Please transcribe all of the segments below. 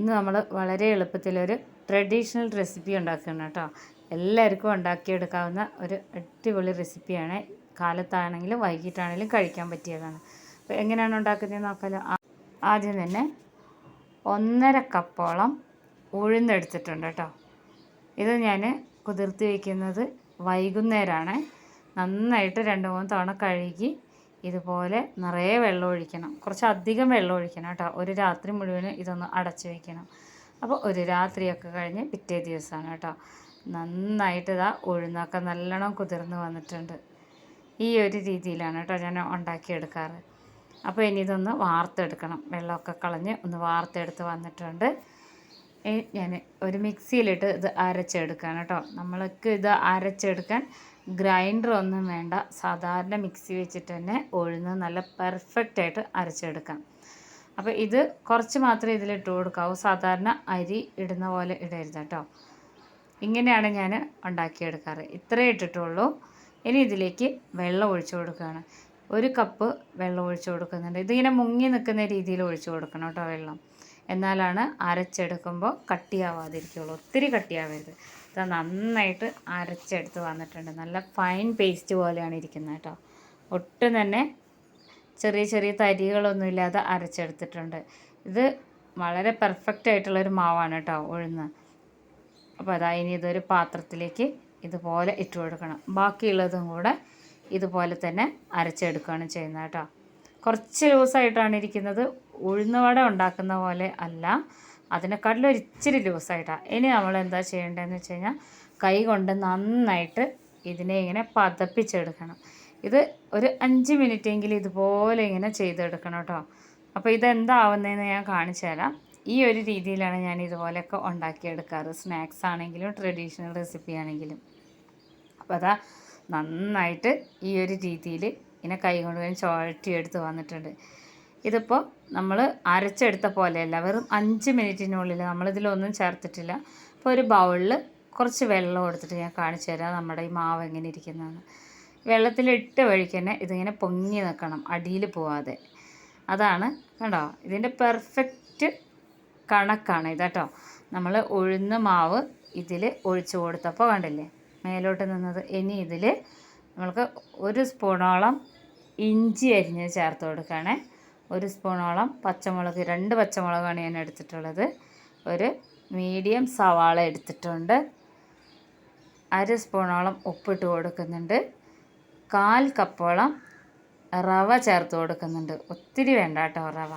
ഇന്ന് നമ്മൾ വളരെ എളുപ്പത്തിൽ ഒരു ട്രഡീഷണൽ റെസിപ്പി ഉണ്ടാക്കുകയാണ് കേട്ടോ. എല്ലാവർക്കും ഉണ്ടാക്കിയെടുക്കാവുന്ന ഒരു അടിപൊളി റെസിപ്പിയാണ് കാലത്താണെങ്കിലും വൈകിട്ടാണെങ്കിലും കഴിക്കാൻ പറ്റിയതാണ്. അപ്പോൾ എങ്ങനെയാണ് ഉണ്ടാക്കുന്നത് നോക്കാലോ. ആദ്യം തന്നെ ഒന്നര കപ്പോളം ഉഴുന്നെടുത്തിട്ടുണ്ട് കേട്ടോ. ഇത് ഞാൻ കുതിർത്തി വയ്ക്കുന്നത് വൈകുന്നേരമാണ് നന്നായിട്ട് രണ്ട് മൂന്ന് തവണ കഴുകി ഇതുപോലെ നിറയെ വെള്ളം ഒഴിക്കണം. കുറച്ച് അധികം വെള്ളം ഒഴിക്കണം കേട്ടോ. ഒരു രാത്രി മുഴുവനും ഇതൊന്ന് അടച്ചു വയ്ക്കണം അപ്പോൾ ഒരു രാത്രിയൊക്കെ കഴിഞ്ഞ് പിറ്റേ ദിവസമാണ് കേട്ടോ. നന്നായിട്ട് ഇതാ ഉഴുന്നൊക്കെ നല്ലോണം കുതിർന്ന് വന്നിട്ടുണ്ട്. ഈ ഒരു രീതിയിലാണ് കേട്ടോ ഞാൻ ഉണ്ടാക്കിയെടുക്കാറ്. അപ്പോൾ ഇനി ഇതൊന്ന് വാർത്തെടുക്കണം. വെള്ളമൊക്കെ കളഞ്ഞ് ഒന്ന് വാർത്തെടുത്ത് വന്നിട്ടുണ്ട്. ഞാൻ ഒരു മിക്സിയിലിട്ട് ഇത് അരച്ചെടുക്കുകയാണ് കേട്ടോ. നമ്മൾക്ക് ഇത് അരച്ചെടുക്കാൻ ഗ്രൈൻഡർ ഒന്നും വേണ്ട. സാധാരണ മിക്സി വെച്ചിട്ട് തന്നെ ഉഴുന്ന് നല്ല പെർഫെക്റ്റ് ആയിട്ട് അരച്ചെടുക്കാം. അപ്പോൾ ഇത് കുറച്ച് മാത്രമേ ഇതിലിട്ട് കൊടുക്കാവൂ. സാധാരണ അരി ഇടുന്ന പോലെ ഇടരുത് കേട്ടോ. ഇങ്ങനെയാണ് ഞാൻ ഉണ്ടാക്കിയെടുക്കാറ്. ഇത്രയേ ഇട്ടിട്ടുള്ളൂ. ഇനി ഇതിലേക്ക് വെള്ളം ഒഴിച്ചു കൊടുക്കുകയാണ്. ഒരു കപ്പ് വെള്ളം ഒഴിച്ചു കൊടുക്കുന്നുണ്ട്. ഇതിങ്ങനെ മുങ്ങി നിൽക്കുന്ന രീതിയിൽ ഒഴിച്ചു കൊടുക്കണം കേട്ടോ വെള്ളം. എന്നാലാണ് അരച്ചെടുക്കുമ്പോൾ കട്ടിയാവാതിരിക്കുള്ളൂ ഒത്തിരി കട്ടിയാവരുത്. ഇത് നന്നായിട്ട് അരച്ചെടുത്ത് വന്നിട്ടുണ്ട്. നല്ല ഫൈൻ പേസ്റ്റ് പോലെയാണ് ഇരിക്കുന്നത് കേട്ടോ. ഒട്ടും തന്നെ ചെറിയ ചെറിയ തരികളൊന്നും ഇല്ലാതെ അരച്ചെടുത്തിട്ടുണ്ട്. ഇത് വളരെ പെർഫെക്റ്റ് ആയിട്ടുള്ളൊരു മാവാണ് കേട്ടോ ഉഴുന്ന്. അപ്പോൾ അതാ ഇനി ഇതൊരു പാത്രത്തിലേക്ക് ഇതുപോലെ ഇട്ട് കൊടുക്കണം. ബാക്കിയുള്ളതും കൂടെ ഇതുപോലെ തന്നെ അരച്ചെടുക്കുകയാണ് ചെയ്യുന്നത് കേട്ടോ. കുറച്ച് ലൂസായിട്ടാണ് ഇരിക്കുന്നത്. ഉഴുന്നുവട ഉണ്ടാക്കുന്ന പോലെ അല്ല. അതിനെക്കാട്ടിലും ഒരു ഇച്ചിരി ലൂസായിട്ടാണ് ഇനി നമ്മൾ എന്താ ചെയ്യേണ്ടതെന്ന് വെച്ച് കഴിഞ്ഞാൽ കൈ കൊണ്ട് നന്നായിട്ട് ഇതിനെ ഇങ്ങനെ പതപ്പിച്ചെടുക്കണം. ഇത് ഒരു അഞ്ച് മിനിറ്റെങ്കിലും ഇതുപോലെ ഇങ്ങനെ ചെയ്തെടുക്കണം കേട്ടോ. അപ്പോൾ ഇതെന്താവുന്നതെന്ന് ഞാൻ കാണിച്ചു തരാം. ഈ ഒരു രീതിയിലാണ് ഞാൻ ഇതുപോലെയൊക്കെ ഉണ്ടാക്കിയെടുക്കാറ്. സ്നാക്സ് ആണെങ്കിലും ട്രഡീഷണൽ റെസിപ്പി ആണെങ്കിലും. അപ്പോൾ അതാ നന്നായിട്ട് ഈ ഒരു രീതിയിൽ ഇങ്ങനെ കൈ കൊണ്ട് ഞാൻ ചുഴറ്റിയെടുത്ത് വന്നിട്ടുണ്ട്. ഇതിപ്പോൾ നമ്മൾ അരച്ചെടുത്ത പോലെയല്ല വെറും അഞ്ച് മിനിറ്റിനുള്ളിൽ നമ്മളിതിലൊന്നും ചേർത്തിട്ടില്ല. അപ്പോൾ ഒരു ബൗളിൽ കുറച്ച് വെള്ളം എടുത്തിട്ട് ഞാൻ കാണിച്ചു തരാം നമ്മുടെ ഈ മാവ് എങ്ങനെ ഇരിക്കുന്നതെന്ന്. വെള്ളത്തിലിട്ട് വഴിക്ക് തന്നെ ഇതിങ്ങനെ പൊങ്ങി നിൽക്കണം അടിയിൽ പോവാതെ. അതാണ് കണ്ടോ ഇതിന്റെ പെർഫെക്റ്റ് കണക്കാണ് ഇതാട്ടോ. നമ്മൾ ഉഴുന്ന മാവ് ഇതിൽ ഒഴിച്ചു കൊടുത്തപ്പോൾ കണ്ടില്ലേ മേലോട്ട് നിന്നത്. ഇനി ഇതിൽ നമ്മൾക്ക് ഒരു സ്പൂണോളം ഇഞ്ചി അരിഞ്ഞ് ചേർത്ത് കൊടുക്കുകയാണേ. ഒരു സ്പൂണോളം പച്ചമുളക് രണ്ട് പച്ചമുളകാണ് ഞാൻ എടുത്തിട്ടുള്ളത്. ഒരു മീഡിയം സവാള എടുത്തിട്ടുണ്ട്. അര സ്പൂണോളം ഉപ്പിട്ട് കൊടുക്കുന്നുണ്ട്. കാൽ കപ്പോളം റവ ചേർത്ത് കൊടുക്കുന്നുണ്ട്. ഒത്തിരി വേണ്ട കേട്ടോ റവ.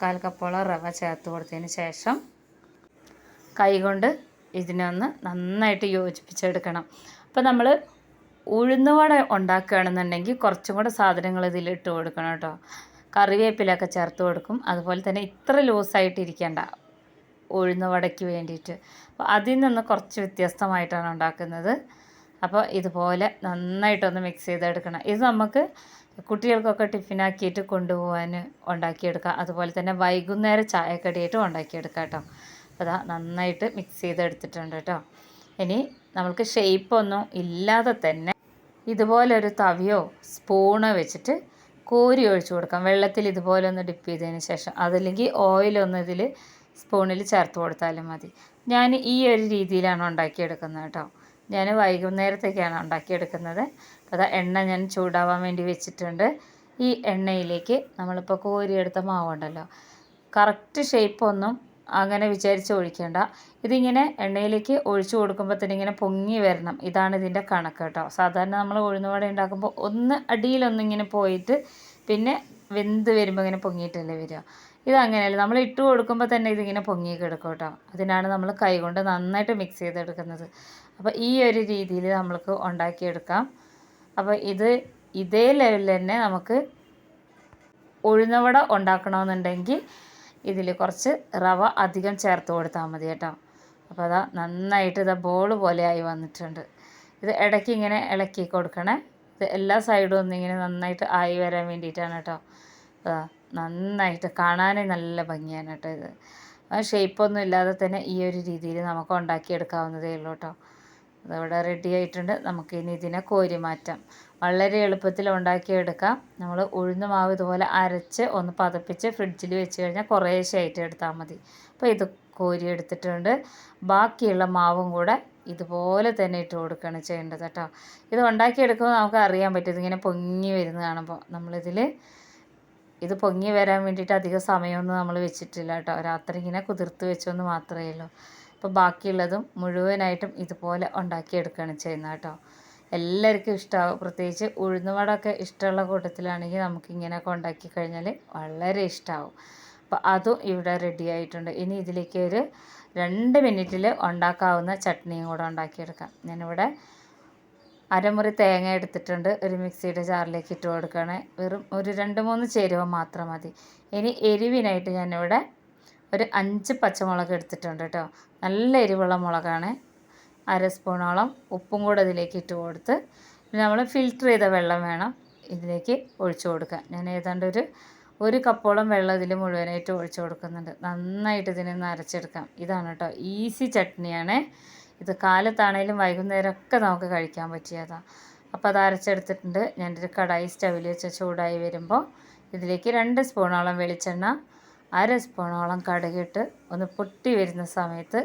കാൽ കപ്പോളം റവ ചേർത്ത് കൊടുത്തതിന് ശേഷം കൈകൊണ്ട് ഇതിനൊന്ന് നന്നായിട്ട് യോജിപ്പിച്ചെടുക്കണം. അപ്പോൾ നമ്മൾ ഉഴുന്നുവട ഉണ്ടാക്കുകയാണെന്നുണ്ടെങ്കിൽ കുറച്ചും കൂടെ സാധനങ്ങൾ ഇതിലിട്ട് കൊടുക്കണം കേട്ടോ. കറിവേപ്പിലൊക്കെ ചേർത്ത് കൊടുക്കും. അതുപോലെ തന്നെ ഇത്ര ലൂസായിട്ട് ഇരിക്കേണ്ട. ഉഴുന്നുവടയ്ക്ക് വേണ്ടിയിട്ട്. അപ്പോൾ അതിൽ നിന്ന് കുറച്ച് വ്യത്യസ്തമായിട്ടാണ് ഉണ്ടാക്കുന്നത്. അപ്പോൾ ഇതുപോലെ നന്നായിട്ടൊന്ന് മിക്സ് ചെയ്തെടുക്കണം. ഇത് നമുക്ക് കുട്ടികൾക്കൊക്കെ ടിഫിനാക്കിയിട്ട് കൊണ്ടുപോകാൻ ഉണ്ടാക്കിയെടുക്കാം. അതുപോലെ തന്നെ വൈകുന്നേരം ചായക്കടിയായിട്ടും ഉണ്ടാക്കിയെടുക്കാം കേട്ടോ. അതാ നന്നായിട്ട് മിക്സ് ചെയ്തെടുത്തിട്ടുണ്ട് കേട്ടോ. ഇനി നമുക്ക് ഷേപ്പൊന്നും ഇല്ലാതെ തന്നെ ഇതുപോലൊരു തവിയോ സ്പൂണോ വെച്ചിട്ട് കോരി ഒഴിച്ചു കൊടുക്കാം. വെള്ളത്തിൽ ഇതുപോലെ ഒന്ന് ഡിപ്പ് ചെയ്തതിന് ശേഷം. അതല്ലെങ്കിൽ ഓയിലൊന്ന് ഇതിൽ സ്പൂണിൽ ചേർത്ത് കൊടുത്താലും മതി. ഞാൻ ഈ ഒരു രീതിയിലാണ് ഉണ്ടാക്കിയെടുക്കുന്നത് കേട്ടോ. ഞാൻ വൈകുന്നേരത്തേക്കാണ് ഉണ്ടാക്കിയെടുക്കുന്നത്. അപ്പോൾ അതാ എണ്ണ ഞാൻ ചൂടാവാൻ വേണ്ടി വെച്ചിട്ടുണ്ട്. ഈ എണ്ണയിലേക്ക് നമ്മളിപ്പോൾ കോരിയെടുത്ത മാവുണ്ടല്ലോ. കറക്റ്റ് ഷേപ്പൊന്നും അങ്ങനെ വിചാരിച്ച് ഒഴിക്കേണ്ട. ഇതിങ്ങനെ എണ്ണയിലേക്ക് ഒഴിച്ചു കൊടുക്കുമ്പോൾ തന്നെ ഇങ്ങനെ പൊങ്ങി വരണം. ഇതാണ് ഇതിന്റെ കണക്ക് കേട്ടോ. സാധാരണ നമ്മൾ ഉഴുന്നുവട ഉണ്ടാക്കുമ്പോൾ ഒന്ന് അടിയിലൊന്നിങ്ങനെ പോയിട്ട് പിന്നെ വെന്ത് വരുമ്പോൾ ഇങ്ങനെ പൊങ്ങിയിട്ടല്ലേ വരിക. ഇതങ്ങനെയല്ല നമ്മൾ ഇട്ട് കൊടുക്കുമ്പോൾ തന്നെ ഇതിങ്ങനെ പൊങ്ങി കിടക്കും കേട്ടോ. അതിനാണ് നമ്മൾ കൈകൊണ്ട് നന്നായിട്ട് മിക്സ് ചെയ്തെടുക്കുന്നത്. അപ്പോൾ ഈ ഒരു രീതിയിൽ നമ്മൾക്ക് ഉണ്ടാക്കിയെടുക്കാം. അപ്പോൾ ഇത് ഇതേ ലെവലിൽ തന്നെ നമുക്ക് ഉഴുന്നവട ഉണ്ടാക്കണമെന്നുണ്ടെങ്കിൽ ഇതിൽ കുറച്ച് റവ അധികം ചേർത്ത് കൊടുത്താൽ മതി കേട്ടോ. അപ്പോൾ അതാ നന്നായിട്ട് ഇതാ ബോൾ പോലെയായി വന്നിട്ടുണ്ട്. ഇത് ഇടയ്ക്ക് ഇങ്ങനെ ഇളക്കി കൊടുക്കണേ. ഇത് എല്ലാ സൈഡും ഒന്നിങ്ങനെ നന്നായിട്ട് ആയി വരാൻ വേണ്ടിയിട്ടാണ് കേട്ടോ. നന്നായിട്ട് കാണാനേ നല്ല ഭംഗിയാണ് കേട്ടോ ഇത്. ഷേപ്പൊന്നും ഇല്ലാതെ തന്നെ ഈ ഒരു രീതിയിൽ നമുക്ക് ഉണ്ടാക്കിയെടുക്കാവുന്നതേ ഉള്ളൂ കേട്ടോ. അതവിടെ റെഡി ആയിട്ടുണ്ട്. നമുക്ക് ഇനി ഇതിനെ കോരി മാറ്റാം. വളരെ എളുപ്പത്തിൽ ഉണ്ടാക്കിയെടുക്കാം. നമ്മൾ ഉഴുന്ന് മാവ് ഇതുപോലെ അരച്ച് ഒന്ന് പതപ്പിച്ച് ഫ്രിഡ്ജിൽ വെച്ച് കഴിഞ്ഞാൽ കുറേശ്ശെ ആയിട്ട് എടുത്താൽ മതി. അപ്പോൾ ഇത് കോരി എടുത്തിട്ടുണ്ട്. ബാക്കിയുള്ള മാവും കൂടെ ഇതുപോലെ തന്നെ ഇട്ട് കൊടുക്കുകയാണ് ചെയ്യേണ്ടത് കേട്ടോ. ഇത് ഉണ്ടാക്കിയെടുക്കുമ്പോൾ നമുക്ക് അറിയാൻ പറ്റും. ഇതിങ്ങനെ പൊങ്ങി വരുന്നത് കാണുമ്പോൾ നമ്മളിതിൽ ഇത് പൊങ്ങി വരാൻ വേണ്ടിയിട്ട് അധികം സമയമൊന്നും നമ്മൾ വെച്ചിട്ടില്ല കേട്ടോ. രാത്രി ഇങ്ങനെ കുതിർത്ത് വെച്ചൊന്ന് മാത്രമേ ഉള്ളൂ. അപ്പോൾ ബാക്കിയുള്ളതും മുഴുവനായിട്ടും ഇതുപോലെ ഉണ്ടാക്കിയെടുക്കുകയാണ് ചെയ്യുന്നത് കേട്ടോ. എല്ലാവർക്കും ഇഷ്ടമാവും പ്രത്യേകിച്ച് ഉഴുന്നുവടൊക്കെ ഇഷ്ടമുള്ള കൂട്ടത്തിലാണെങ്കിൽ നമുക്ക് ഇങ്ങനെ ഉണ്ടാക്കി കഴിഞ്ഞാൽ വളരെ ഇഷ്ടമാവും അപ്പോൾ അതും ഇവിടെ റെഡി ആയിട്ടുണ്ട്. ഇനി ഇതിലേക്ക് ഒരു രണ്ട് മിനിറ്റിൽ ഉണ്ടാക്കാവുന്ന ചട്നിയും കൂടെ ഉണ്ടാക്കിയെടുക്കാം. ഞാനിവിടെ അരമുറി തേങ്ങ എടുത്തിട്ടുണ്ട്. ഒരു മിക്സിയുടെ ജാറിലേക്ക് ഇട്ട് കൊടുക്കുകയാണ്. വെറും ഒരു രണ്ട് മൂന്ന് ചേരുവ മാത്രം മതി. ഇനി എരിവിനായിട്ട് ഞാനിവിടെ ഒരു അഞ്ച് പച്ചമുളക് എടുത്തിട്ടുണ്ട് കേട്ടോ. നല്ല എരിവുള്ള മുളകാണ്. അര സ്പൂണോളം ഉപ്പും കൂടെ അതിലേക്ക് ഇട്ട് കൊടുത്ത് നമ്മൾ ഫിൽറ്റർ ചെയ്ത വെള്ളം വേണം ഇതിലേക്ക് ഒഴിച്ചു കൊടുക്കാൻ. ഞാൻ ഏതാണ്ട് ഒരു ഒരു കപ്പോളം വെള്ളം ഇതിൽ മുഴുവനായിട്ട് ഒഴിച്ചു കൊടുക്കുന്നുണ്ട്. നന്നായിട്ട് ഇതിനെ നരച്ചെടുക്കാം ഇതാണ് കേട്ടോ ഈസി ചട്നിയാണ്. ഇത് കാലത്താണേലും വൈകുന്നേരമൊക്കെ നമുക്ക് കഴിക്കാൻ പറ്റിയതാണ് അപ്പോൾ അത് അരച്ചെടുത്തിട്ടുണ്ട്. ഞാനൊരു കടായി സ്റ്റവിൽ വെച്ച് ചൂടായി വരുമ്പോൾ ഇതിലേക്ക് രണ്ട് സ്പൂണോളം വെളിച്ചെണ്ണ അര സ്പൂണോളം കടുകിട്ട് ഒന്ന് പൊട്ടി വരുന്ന സമയത്ത്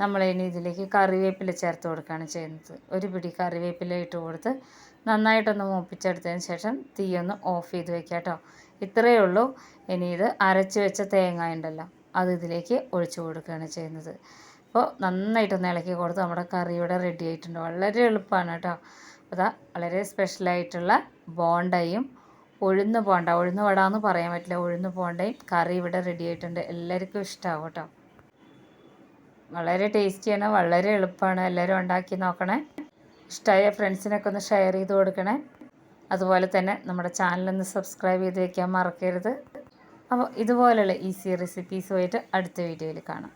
നമ്മൾ ഇനി ഇതിലേക്ക് കറിവേപ്പില ചേർത്ത് കൊടുക്കുകയാണ് ചെയ്യുന്നത്. ഒരു പിടി കറിവേപ്പില ഇട്ട് കൊടുത്ത് നന്നായിട്ടൊന്ന് മൂപ്പിച്ചെടുത്തതിന് ശേഷം തീ ഒന്ന് ഓഫ് ചെയ്ത് വെക്കുക കേട്ടോ. ഇത്രയേ ഉള്ളൂ. ഇനി ഇത് അരച്ച് വെച്ച തേങ്ങ ഉണ്ടല്ലോ അത് ഇതിലേക്ക് ഒഴിച്ചു കൊടുക്കുകയാണ് ചെയ്യുന്നത്. അപ്പോൾ നന്നായിട്ടൊന്ന് ഇളക്കി കൊടുത്ത് നമ്മുടെ കറി ഇവിടെ റെഡി ആയിട്ടുണ്ട്. വളരെ എളുപ്പമാണ് കേട്ടോ. അതാ വളരെ സ്പെഷ്യലായിട്ടുള്ള ബോണ്ടയും ഉഴുന്ന് പോണ്ട ഉഴുന്ന് വട എന്ന് പറയാൻ പറ്റില്ല. ഉഴുന്ന് പോണ്ടയും കറി ഇവിടെ റെഡി ആയിട്ടുണ്ട്. എല്ലാവർക്കും ഇഷ്ടമാവും കേട്ടോ. വളരെ ടേസ്റ്റിയാണ് വളരെ എളുപ്പമാണ്. എല്ലാവരും ഉണ്ടാക്കി നോക്കണേ. ഇഷ്ടമായ ഫ്രണ്ട്സിനൊക്കെ ഒന്ന് ഷെയർ ചെയ്ത് കൊടുക്കണേ. അതുപോലെ തന്നെ നമ്മുടെ ചാനലൊന്ന് സബ്സ്ക്രൈബ് ചെയ്ത് വയ്ക്കാൻ മറക്കരുത്. അപ്പോൾ ഇതുപോലെയുള്ള ഈസി റെസിപ്പീസുമായിട്ട് അടുത്ത വീഡിയോയിൽ കാണാം.